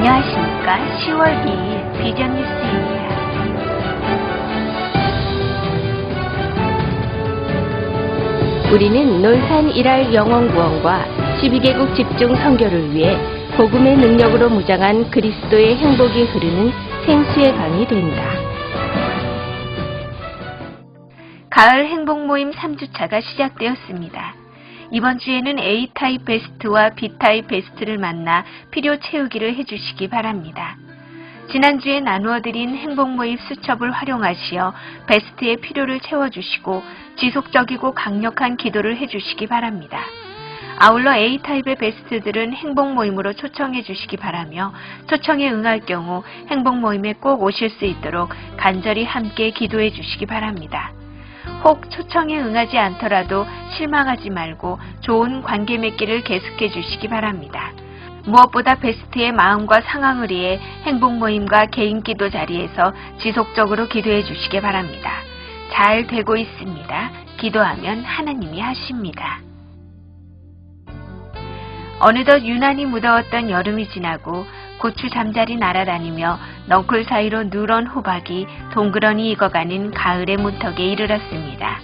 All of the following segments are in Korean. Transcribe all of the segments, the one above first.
안녕하십니까. 10월 2일 비전 뉴스입니다. 우리는 논산 일할 영원 구원과 12개국 집중 선교를 위해 복음의 능력으로 무장한 그리스도의 행복이 흐르는 생수의 강이 된다. 가을 행복 모임 3주차가 시작되었습니다. 이번 주에는 A타입 베스트와 B타입 베스트를 만나 필요 채우기를 해주시기 바랍니다. 지난주에 나누어드린 행복 모임 수첩을 활용하시어 베스트의 필요를 채워주시고 지속적이고 강력한 기도를 해주시기 바랍니다. 아울러 A타입의 베스트들은 행복 모임으로 초청해 주시기 바라며 초청에 응할 경우 행복 모임에 꼭 오실 수 있도록 간절히 함께 기도해 주시기 바랍니다. 혹 초청에 응하지 않더라도 실망하지 말고 좋은 관계 맺기를 계속해 주시기 바랍니다. 무엇보다 베스트의 마음과 상황을 위해 행복 모임과 개인 기도 자리에서 지속적으로 기도해 주시기 바랍니다. 잘 되고 있습니다. 기도하면 하나님이 하십니다. 어느덧 유난히 무더웠던 여름이 지나고 고추 잠자리 날아다니며 넝쿨 사이로 누런 호박이 동그러니 익어가는 가을의 문턱에 이르렀습니다.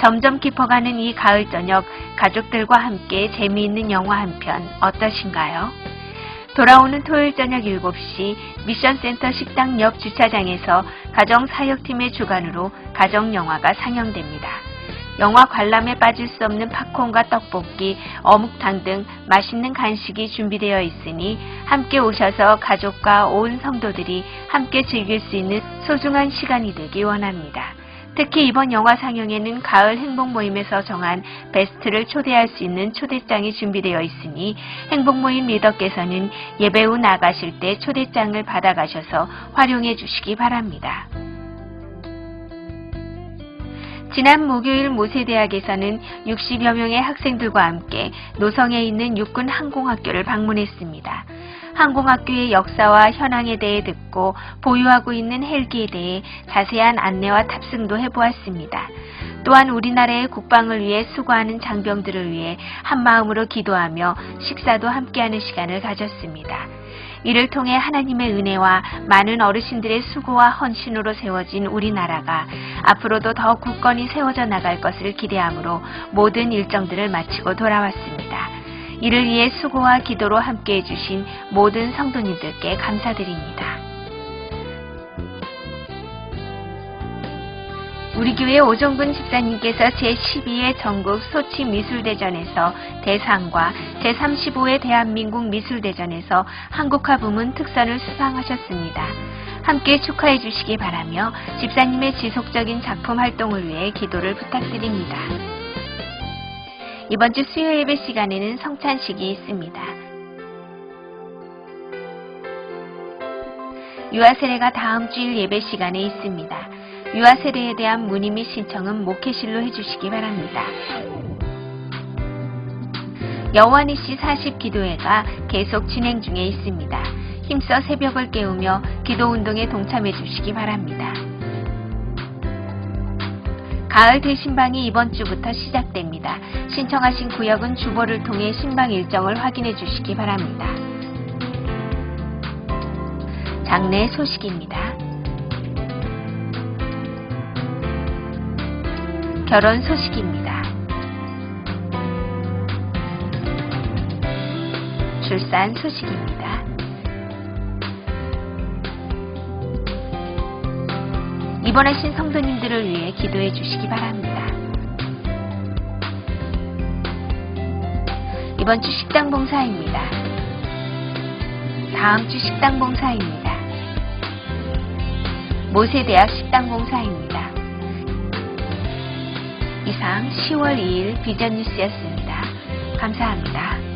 점점 깊어가는 이 가을 저녁 가족들과 함께 재미있는 영화 한 편 어떠신가요? 돌아오는 토요일 저녁 7시 미션센터 식당 옆 주차장에서 가정사역팀의 주관으로 가정영화가 상영됩니다. 영화 관람에 빠질 수 없는 팝콘과 떡볶이, 어묵탕 등 맛있는 간식이 준비되어 있으니 함께 오셔서 가족과 온 성도들이 함께 즐길 수 있는 소중한 시간이 되기 원합니다. 특히 이번 영화 상영에는 가을 행복 모임에서 정한 베스트를 초대할 수 있는 초대장이 준비되어 있으니 행복 모임 리더께서는 예배 후 나가실 때 초대장을 받아가셔서 활용해 주시기 바랍니다. 지난 목요일 모세대학에서는 60여 명의 학생들과 함께 노성에 있는 육군 항공학교를 방문했습니다. 항공학교의 역사와 현황에 대해 듣고 보유하고 있는 헬기에 대해 자세한 안내와 탑승도 해보았습니다. 또한 우리나라의 국방을 위해 수고하는 장병들을 위해 한마음으로 기도하며 식사도 함께하는 시간을 가졌습니다. 이를 통해 하나님의 은혜와 많은 어르신들의 수고와 헌신으로 세워진 우리나라가 앞으로도 더 굳건히 세워져 나갈 것을 기대하므로 모든 일정들을 마치고 돌아왔습니다. 이를 위해 수고와 기도로 함께 해 주신 모든 성도님들께 감사드립니다. 우리 교회 오종근 집사님께서 제12회 전국 소치 미술대전에서 대상과 제35회 대한민국 미술대전에서 한국화 부문 특선을 수상하셨습니다. 함께 축하해 주시기 바라며 집사님의 지속적인 작품 활동을 위해 기도를 부탁드립니다. 이번 주 수요 예배 시간에는 성찬식이 있습니다. 유아 세례가 다음 주일 예배 시간에 있습니다. 유아 세례에 대한 문의 및 신청은 목회실로 해주시기 바랍니다. 여호와니씨 40 기도회가 계속 진행 중에 있습니다. 힘써 새벽을 깨우며 기도 운동에 동참해 주시기 바랍니다. 가을 대신방이 이번 주부터 시작됩니다. 신청하신 구역은 주보를 통해 신방 일정을 확인해 주시기 바랍니다. 장례 소식입니다. 결혼 소식입니다. 출산 소식입니다. 입원하신 성도님들을 위해 기도해 주시기 바랍니다. 이번 주 식당 봉사입니다. 다음 주 식당 봉사입니다. 모세대학 식당 봉사입니다. 이상 10월 2일 비전 뉴스였습니다. 감사합니다.